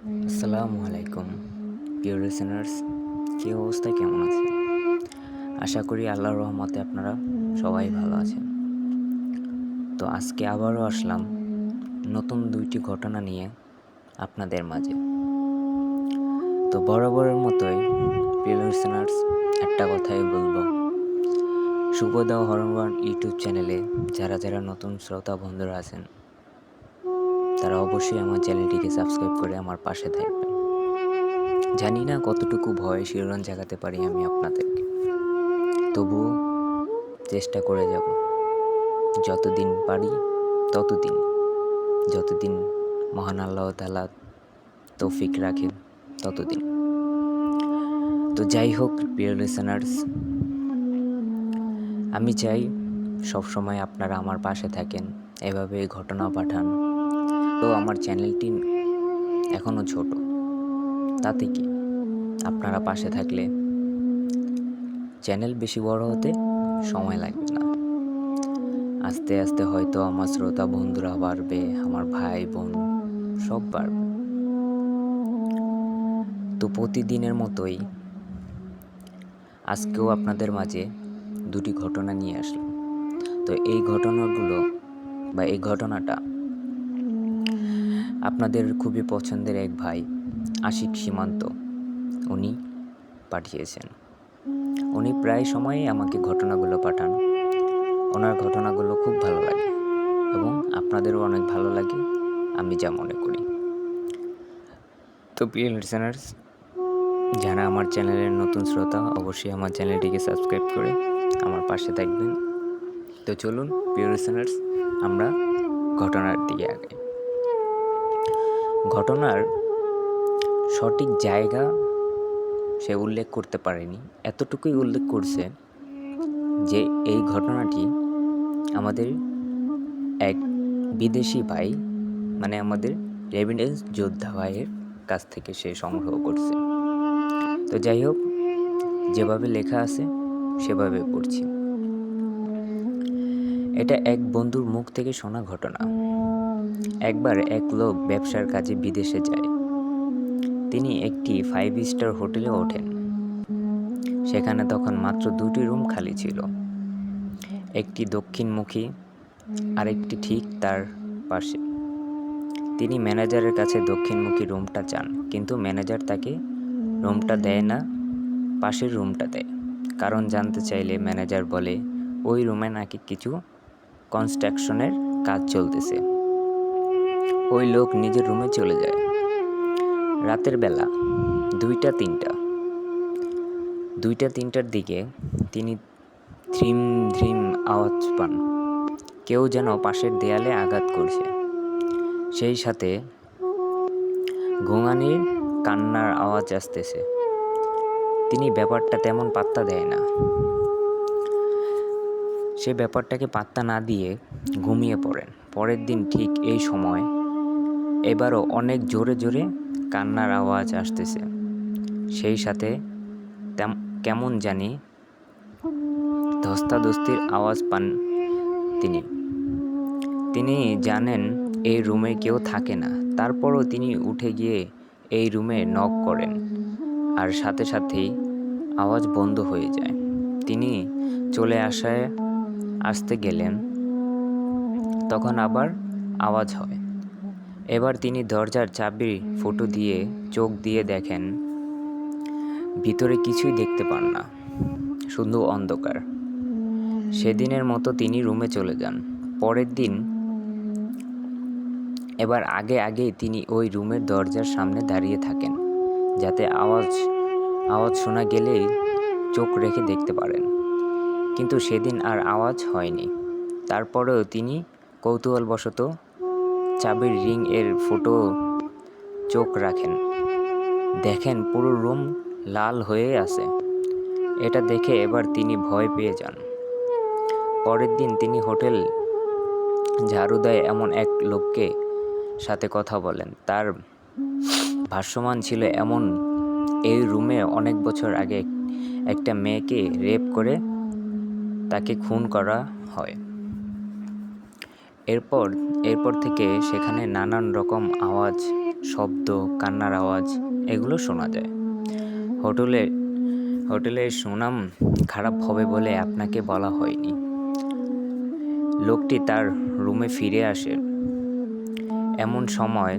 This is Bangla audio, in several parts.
আসসালামু আলাইকুম প্রিয় লিসেনার্স কী অবস্থা, কেমন আছে আশা করি আল্লাহর রহমতে আপনারা সবাই ভালো আছেন। তো আজকে আবারও আসলাম নতুন দুইটি ঘটনা নিয়ে আপনাদের মাঝে। তো বরাবরের মতোই, প্রিয় লিসেনার্স একটা কথাই বলব। শুভদাও হরমবান ইউটিউব চ্যানেলে যারা যারা নতুন শ্রোতা বন্ধুরা আছেন তারা অবশ্যই আমার চ্যানেলটিকে সাবস্ক্রাইব করে আমার পাশে থাকবেন। জানি না কতটুকু ভয় শিরোরণ জাগাতে পারি আমি আপনাদেরকে। তবুও চেষ্টা করে যাব। যতদিন পারি ততদিন। যতদিন মহান আল্লাহ তালা তৌফিক রাখেন ততদিন। তো যাই হোক, প্রিয় লিসেনার্স আমি চাই সবসময় আপনারা আমার পাশে থাকেন এভাবে ঘটনা পাঠান। তো আমার চ্যানেলটি এখনও ছোট। তাতে কি? আপনারা পাশে থাকলে চ্যানেল বেশি বড় হতে সময় লাগবে না। আস্তে আস্তে হয়তো আমার শ্রোতা বন্ধুরা বাড়বে, আমার ভাই, বোন সব বাড়বে। তো প্রতিদিনের মতোই আজকেও আপনাদের মাঝে দুটি ঘটনা নিয়ে আসলাম। তো এই ঘটনাগুলো বা এই ঘটনাটা আপনাদের খুবই পছন্দের এক ভাই, আশিক সীমান্ত। উনি পাঠিয়েছেন। উনি প্রায় সময়ই আমাকে ঘটনাগুলো পাঠান। ওনার ঘটনাগুলো খুব ভালো লাগে এবং আপনাদেরও অনেক ভালো লাগে, আমি যা মনে করি। তো প্রিয় লিসেনার্স যারা আমার চ্যানেলের নতুন শ্রোতা, অবশ্যই আমার চ্যানেলটিকে সাবস্ক্রাইব করে আমার পাশে থাকবেন। তো চলুন, প্রিয় লিসেনার্স আমরা ঘটনার দিকে আগাই। ঘটনার সঠিক জায়গা সে উল্লেখ করতে পারেনি। এতটুকুই উল্লেখ করছে যে এই ঘটনাটি আমাদের এক বিদেশি ভাই মানে আমাদের রেভিডেন্স যোদ্ধা ভাইয়ের কাছ থেকে সে সংগ্রহ করছে। তো যাই হোক, যেভাবে লেখা আছে, সেভাবে পড়ছি। এটা এক বন্ধুর মুখ থেকে শোনা ঘটনা। একবার এক লোক ব্যবসার কাজে বিদেশে যায়। তিনি একটি ফাইভ স্টার হোটেলে ওঠেন। সেখানে তখন মাত্র দুটি রুম খালি ছিল। একটি দক্ষিণমুখী, আরেকটি ঠিক তার পাশে। তিনি ম্যানেজারের কাছে দক্ষিণমুখী রুমটা চান, কিন্তু ম্যানেজার তাকে রুমটা দেয় না, পাশের রুমটা দেয়। কারণ জানতে চাইলে ম্যানেজার বলে, ওই রুমে নাকি কিছু কনস্ট্রাকশনের কাজ চলতেছে। ওই লোক নিজের রুমে চলে যায়। রাতের বেলা দুইটা, তিনটা। দুইটা, তিনটার দিকে তিনি থ্রিম ধ্রিম আওয়াজ পান। কেউ যেন পাশের দেয়ালে আঘাত করছে। সেই সাথে ঘুঙানির কান্নার আওয়াজ আসতেছে। তিনি ব্যাপারটা তেমন পাত্তা দেয় না। সে ব্যাপারটাকে পাত্তা না দিয়ে ঘুমিয়ে পড়েন। পরের দিন ঠিক এই সময় এবারও অনেক জোরে জোরে কান্নার আওয়াজ আসতেছে। সেই সাথে কেমন জানি ধস্তাধস্তির আওয়াজ পান তিনি। তিনি জানেন এই রুমে কেউ থাকে না। তারপরও তিনি উঠে গিয়ে এই রুমে নক করেন আর সাথে সাথেই আওয়াজ বন্ধ হয়ে যায়। তিনি চলে আসায়, আসতে গেলেন তখন আবার আওয়াজ হয়। এবার তিনি দরজার চাবি, ফটো দিয়ে চোখ দিয়ে দেখেন, ভিতরে কিছুই দেখতে পান না, শুধু অন্ধকার। সেদিনের মতো তিনি রুমে চলে যান। পরের দিন, এবার আগে আগে তিনি ওই রুমের দরজার সামনে দাঁড়িয়ে থাকেন, যাতে আওয়াজ আওয়াজ শোনা গেলেই চোখ রেখে দেখতে পারেন। কিন্তু সেদিন আর আওয়াজ হয়নি। তারপরেও তিনি কৌতূহলবশত চাবির রিং এর ফটো চোখ রাখেন। দেখেন পুরো রুম লাল হয়ে আছে। এটা দেখে এবার তিনি ভয় পেয়ে যান। পরের দিন তিনি হোটেল ঝাড়ু দেয় এমন এক লোককে সাথে কথা বলেন। তার ভাষ্যমান ছিল এমন, এই রুমে অনেক বছর আগে একটা মেয়েকে রেপ করে তাকে খুন করা হয়। এরপর এরপর থেকে সেখানে নানান রকম আওয়াজ, শব্দ, কান্নার আওয়াজ, এগুলো শোনা যায়। হোটেলে হোটেলের সুনাম খারাপ হবে বলে আপনাকে বলা হয়নি। লোকটি তার রুমে ফিরে আসে। এমন সময়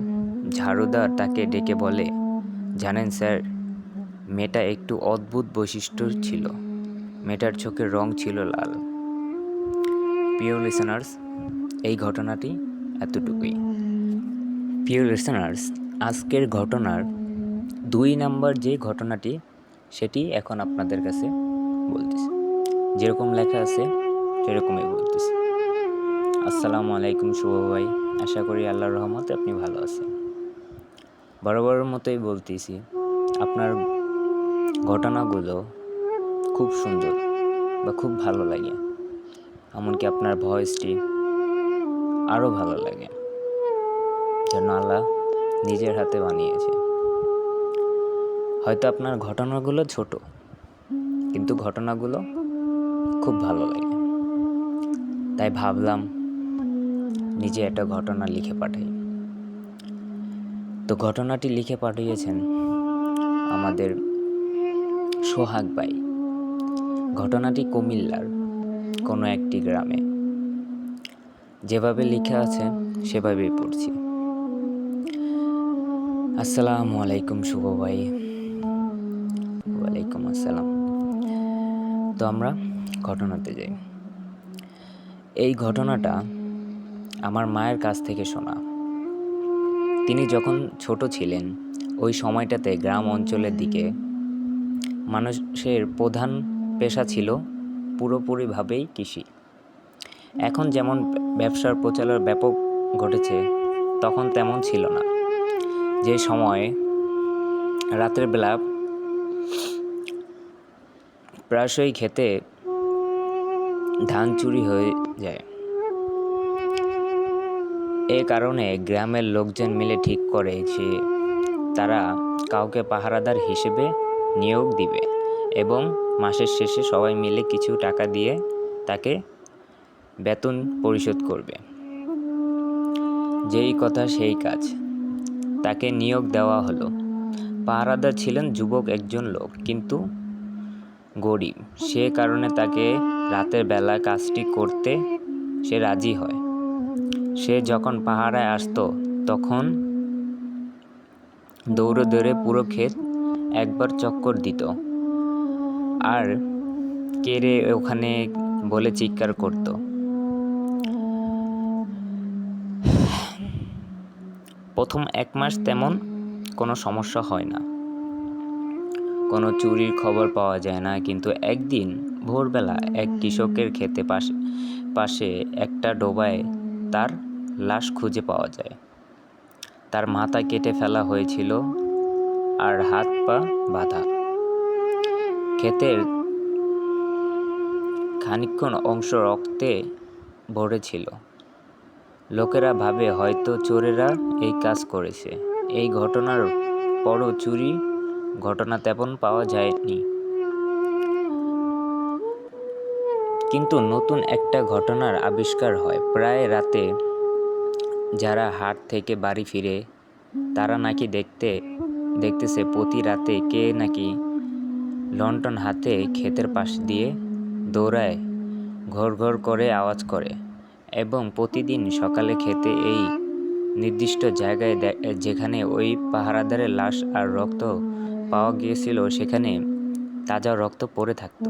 ঝাড়ুদার তাকে ডেকে বলে, জানেন স্যার, মেয়েটা একটু অদ্ভুত বৈশিষ্ট্য ছিল। মেয়েটার চোখের রং ছিল লাল। প্রিয় লিসনার্স এই ঘটনাটি এতটুকুই। প্রিয় লিসনার্স আজকের ঘটনার দুই নাম্বার যে ঘটনাটি, সেটি এখন আপনাদের কাছে বলতেছি। যেরকম লেখা আছে, সেরকমই বলতেছি। আসসালামু আলাইকুম শুভ ভাই, আশা করি আল্লাহর রহমতে আপনি ভালো আছেন। বরাবরের মতোই বলতেছি, আপনার ঘটনাগুলো খুব সুন্দর বা খুব ভালো লাগে। এমনকি আপনার ভয়েসটি আরও ভালো লাগে। যেন আল্লাহ নিজের হাতে বানিয়েছে। হয়তো আপনার ঘটনাগুলো ছোট, কিন্তু ঘটনাগুলো খুব ভালো লাগে। তাই ভাবলাম নিজে একটা ঘটনা লিখে পাঠাই। তো ঘটনাটি লিখে পাঠিয়েছেন আমাদের সোহাগ ভাই। ঘটনাটি কুমিল্লার কোনো একটি গ্রামে। যেভাবে লেখা আছে, সেভাবেই পড়ছি। আসসালামু আলাইকুম শুভ ভাই। ওয়ালাইকুম আসসালাম। তো আমরা ঘটনাতে যাই। এই ঘটনাটা আমার মায়ের কাছ থেকে শোনা। তিনি যখন ছোট ছিলেন, ওই সময়টাতে গ্রাম অঞ্চলের দিকে মানুষের প্রধান পেশা ছিল পুরোপুরিভাবেই কৃষি। এখন যেমন ব্যবসার প্রচার ব্যাপক ঘটেছে, তখন তেমন ছিল না। যে সময়ে রাতের বেলা প্রায়শই খেতে ধান চুরি হয়ে যায়। এ কারণে গ্রামের লোকজন মিলে ঠিক করে যে তারা কাউকে পাহারাদার হিসেবে নিয়োগ দিবে এবং মাসের শেষে সবাই মিলে কিছু টাকা দিয়ে তাকে বেতন পরিশোধ করবে। যেই কথা সেই কাজ। তাকে নিয়োগ দেওয়া হলো। পাহারাদার ছিলেন যুবক একজন লোক, কিন্তু গরিব। সে কারণে তাকে রাতের বেলা কাজটি করতে সে রাজি হয়। সে যখন পাহাড়ায় আসতো, তখন দৌড়ে দৌড়ে পুরো ক্ষেত একবার চক্কর দিত। আর কেড়ে ওখানে বলে চিৎকার করত। প্রথম এক মাস তেমন কোনো সমস্যা হয় না। কোনো চুরির খবর পাওয়া যায় না, কিন্তু একদিন ভোরবেলা এক কৃষকের খেতে পাশে পাশে একটা ডোবায় তার লাশ খুঁজে পাওয়া যায়। তার মাথা কেটে ফেলা হয়েছিল আর হাত পা বাঁধা। ক্ষেতের খানিকক্ষণ অংশ রক্তে ভরেছিল। লোকেরা ভাবে হয়তো চোরেরা এই কাজ করেছে। এই ঘটনার পরও চুরি, ঘটনা তেমন পাওয়া যায়নি। কিন্তু নতুন একটা ঘটনার আবিষ্কার হয়। প্রায় রাতে যারা হাট থেকে বাড়ি ফিরে, তারা নাকি দেখতে, দেখতেছে প্রতি রাতে কে নাকি লন্ঠন হাতে ক্ষেতের পাশ দিয়ে দৌড়ায়, ঘর ঘর করে আওয়াজ করে। এবং প্রতিদিন সকালে খেতে এই নির্দিষ্ট জায়গায় যেখানে ওই পাহারাদারের লাশ আর রক্ত পাওয়া গিয়েছিল, সেখানে তাজা রক্ত পড়ে থাকতো।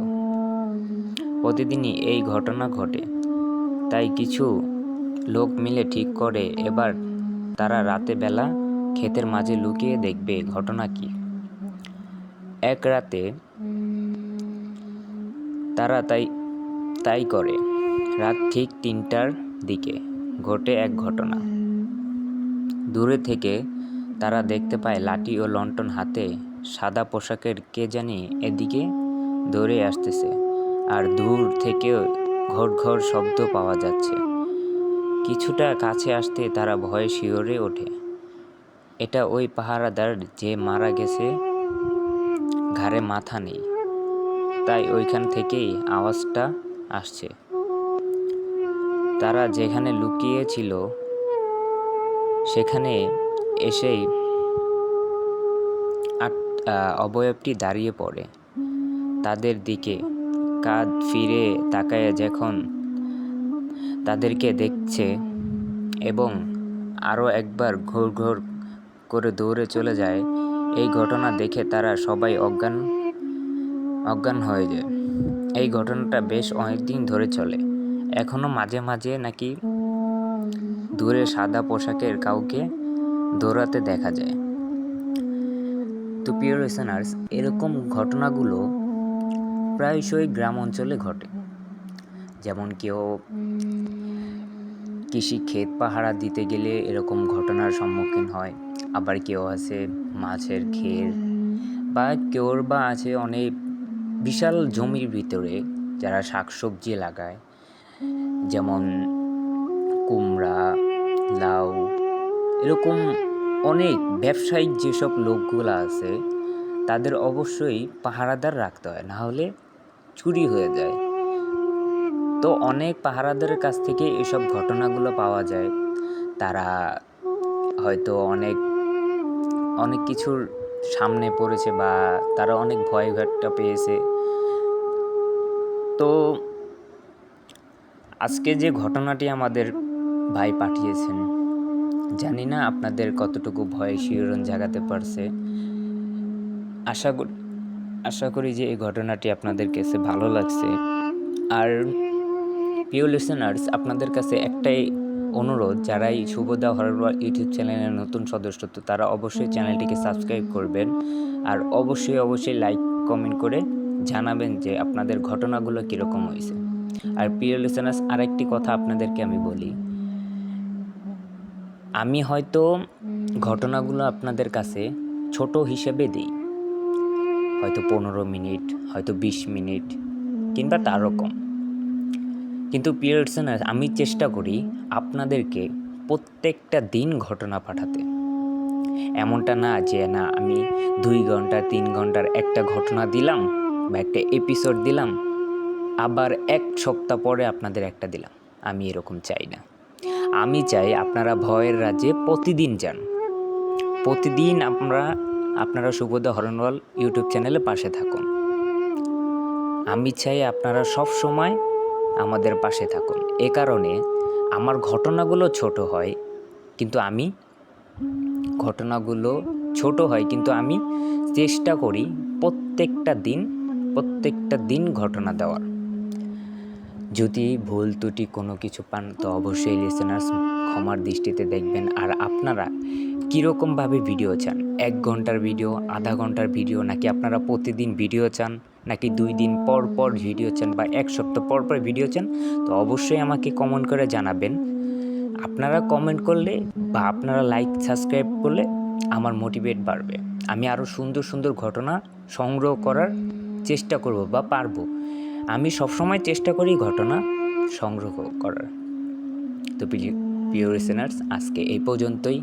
প্রতিদিনই এই ঘটনা ঘটে। তাই কিছু লোক মিলে ঠিক করে, এবার তারা রাতে বেলা ক্ষেতের মাঝে লুকিয়ে দেখবে ঘটনা কি। এক রাতে তারা তাই তাই করে। রাত ঠিক তিনটার দিকে ঘটে এক ঘটনা। দূরে থেকে তারা দেখতে পায় লাঠি ও লণ্ঠন হাতে সাদা পোশাকের কে জানি এদিকে দৌড়ে আসতেছে আর দূর থেকেও ঘর ঘর শব্দ পাওয়া যাচ্ছে। কিছুটা কাছে আসতে তারা ভয়ে শিওরে ওঠে। এটা ওই পাহারাদার যে মারা গেছে, ঘাড়ে মাথা নেই। তাই ওইখান থেকেই আওয়াজটা আসছে। তারা যেখানে লুকিয়ে ছিল সেখানে এসেই অবয়বটি দাঁড়িয়ে পড়ে। তাদের দিকে কাঁধ ফিরে তাকায় যখন তাদেরকে দেখছে এবং আরও একবার ঘোর ঘোর করে দৌড়ে চলে যায়, এই ঘটনা দেখে তারা সবাই অজ্ঞান অজ্ঞান হয়ে যায়। এই ঘটনাটা বেশ অনেকদিন ধরে চলে। এখনও মাঝে মাঝে নাকি দূরে সাদা পোশাকের কাউকে দৌড়াতে দেখা যায়। তো প্রিয় লিসেনার্স এরকম ঘটনাগুলো প্রায়শই গ্রাম অঞ্চলে ঘটে। যেমন কেউ কৃষি ক্ষেত পাহারা দিতে গেলে এরকম ঘটনার সম্মুখীন হয়। আবার কেউ আছে মাছের ক্ষের বা কেউর বা আছে অনেক বিশাল জমির ভিতরে যারা শাকসবজি লাগায়। যেমন কুমড়া, লাউ, এরকম অনেক ব্যবসায়িক যেসব লোকগুলো আছে, তাদের অবশ্যই পাহারাদার রাখতে হয়, না হলে চুরি হয়ে যায়। তো অনেক পাহারাদারের কাছ থেকে এসব ঘটনাগুলো পাওয়া যায়। তারা হয়তো অনেক অনেক কিছুর সামনে পড়েছে বা তারা অনেক ভয় ঘাটটা পেয়েছে। তো আজকে যে ঘটনাটি আমাদের ভাই পাঠিয়েছেন, জানি না আপনাদের কতটুকু ভয় শিহরণ জাগাতে পারছে। আশা করি আশা করি যে এই ঘটনাটি আপনাদের কাছে ভালো লাগছে। আর প্রিয় লিসেনার্স আপনাদের কাছে একটাই অনুরোধ, যারাই শুভদা হরওয়ার ইউটিউব চ্যানেলের নতুন সদস্য, তো তারা অবশ্যই চ্যানেলটিকে সাবস্ক্রাইব করবেন। আর অবশ্যই অবশ্যই লাইক কমেন্ট করে জানাবেন যে আপনাদের ঘটনাগুলো কীরকম হয়েছে। আর প্রিয় লিসেনার্স আরেকটি কথা আপনাদেরকে আমি বলি। আমি হয়তো ঘটনাগুলো আপনাদের কাছে ছোট হিসেবে দিই। হয়তো পনেরো মিনিট, হয়তো বিশ মিনিট, কিংবা তারও কম। কিন্তু প্রিয় লিসেনার্স আমি চেষ্টা করি আপনাদেরকে প্রত্যেকটা দিন ঘটনা পাঠাতে। এমনটা না যে, না, আমি দুই ঘণ্টা, তিন ঘণ্টার একটা ঘটনা দিলাম বা একটা এপিসোড দিলাম আবার এক সপ্তাহ পরে আপনাদের একটা দিলাম। আমি এরকম চাই না। আমি চাই আপনারা ভয়ের রাজ্যে প্রতিদিন যান। প্রতিদিন আপনারা আপনারা সুবোধা হরণওয়াল ইউটিউব চ্যানেলে পাশে থাকুন। আমি চাই আপনারা সব সময় আমাদের পাশে থাকুন। এ কারণে আমার ঘটনাগুলো ছোট হয়, কিন্তু আমি, ঘটনাগুলো ছোট হয়, কিন্তু আমি চেষ্টা করি প্রত্যেকটা দিন প্রত্যেকটা দিন ঘটনা দেওয়ার। যদি ভুল ত্রুটি কোনো কিছু পান, তো অবশ্যই লিসেনার্স ক্ষমার দৃষ্টিতে দেখবেন। আর আপনারা কীরকমভাবে ভিডিও চান? এক ঘণ্টার ভিডিও আধা ঘণ্টার ভিডিও নাকি আপনারা প্রতিদিন ভিডিও চান, নাকি দুই দিন পর পর ভিডিও চান বা এক সপ্তাহ পর পর ভিডিও চান? তো অবশ্যই আমাকে কমেন্ট করে জানাবেন। আপনারা কমেন্ট করলে বা আপনারা লাইক সাবস্ক্রাইব করলে আমার মোটিভেট বাড়বে। আমি আরও সুন্দর সুন্দর ঘটনা সংগ্রহ করার চেষ্টা করব বা পারব। আমি সবসময় চেষ্টা করি ঘটনা সংগ্রহ করার। তো প্রিয় রিসেনার্স আজকে এই পর্যন্তই।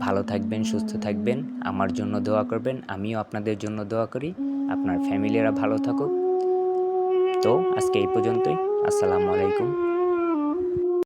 ভালো থাকবেন, সুস্থ থাকবেন, আমার জন্য দোয়া করবেন, আমিও আপনাদের জন্য দোয়া করি। আপনার ফ্যামিলিরা ভালো থাকুক। তো আজকে এই পর্যন্তই। আসসালামু আলাইকুম।